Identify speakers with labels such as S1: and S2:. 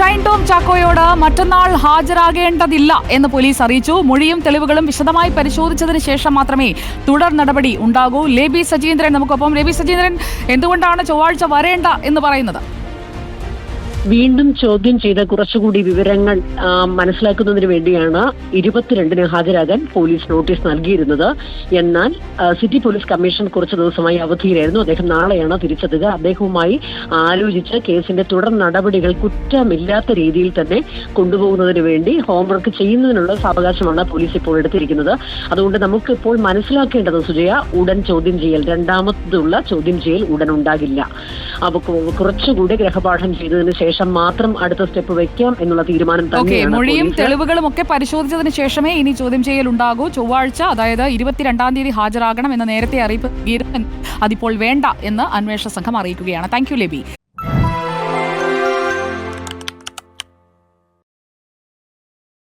S1: ഷൈൻ ടോം ചാക്കോയോട് മറ്റന്നാൾ ഹാജരാകേണ്ടതില്ല എന്ന് പോലീസ് അറിയിച്ചു. മൊഴിയും തെളിവുകളും വിശദമായി പരിശോധിച്ചതിന് ശേഷം മാത്രമേ തുടർ നടപടി ഉണ്ടാകൂ. ലേബി സജീന്ദ്രൻ നമുക്കൊപ്പം. ലേബി സജീന്ദ്രൻ എന്തുകൊണ്ടാണ് ചൊവ്വാഴ്ച വരേണ്ട എന്ന് പറയുന്നത്?
S2: വീണ്ടും ചോദ്യം ചെയ്ത കുറച്ചുകൂടി വിവരങ്ങൾ മനസ്സിലാക്കുന്നതിന് വേണ്ടിയാണ് ഇരുപത്തിരണ്ടിന് ഹാജരാകാൻ പോലീസ് നോട്ടീസ് നൽകിയിരുന്നത്. എന്നാൽ സിറ്റി പോലീസ് കമ്മീഷൻ കുറച്ച് ദിവസമായി അവധിയിലായിരുന്നു. അദ്ദേഹം നാളെയാണ് തിരിച്ചെത്തുക. അദ്ദേഹവുമായി ആലോചിച്ച് കേസിന്റെ തുടർ നടപടികൾ കുറ്റമില്ലാത്ത രീതിയിൽ തന്നെ കൊണ്ടുപോകുന്നതിന് വേണ്ടി ഹോംവർക്ക് ചെയ്യുന്നതിനുള്ള സാവകാശമാണ് പോലീസ് ഇപ്പോൾ എടുത്തിരിക്കുന്നത്. അതുകൊണ്ട് നമുക്ക് ഇപ്പോൾ മനസ്സിലാക്കേണ്ടത് സുജയ ഉടൻ ചോദ്യം ചെയ്യൽ. രണ്ടാമതുള്ള ചോദ്യം ചെയ്യൽ ഉടൻ ഉണ്ടാകില്ല. കുറച്ചുകൂടി ഗ്രഹപാഠം ചെയ്തതിന് ശേഷം മാത്രം അടുത്ത സ്റ്റെപ്പ് വെക്കാം എന്നുള്ള തീരുമാനം തന്നെയാണ്
S1: മൊഴിയും തെളിവുകളും ഒക്കെ പരിശോധിച്ചതിന് ശേഷമേ ഇനി ചോദ്യം ചെയ്യൽ ഉണ്ടാകൂ ചൊവ്വാഴ്ച അതായത് ഇരുപത്തിരണ്ടാം തീയതി ഹാജരാകണം എന്ന നേരത്തെ അറിയിപ്പ്. അതിപ്പോൾ വേണ്ട എന്ന് അന്വേഷണ സംഘം അറിയിക്കുകയാണ്. Thank you ലേബി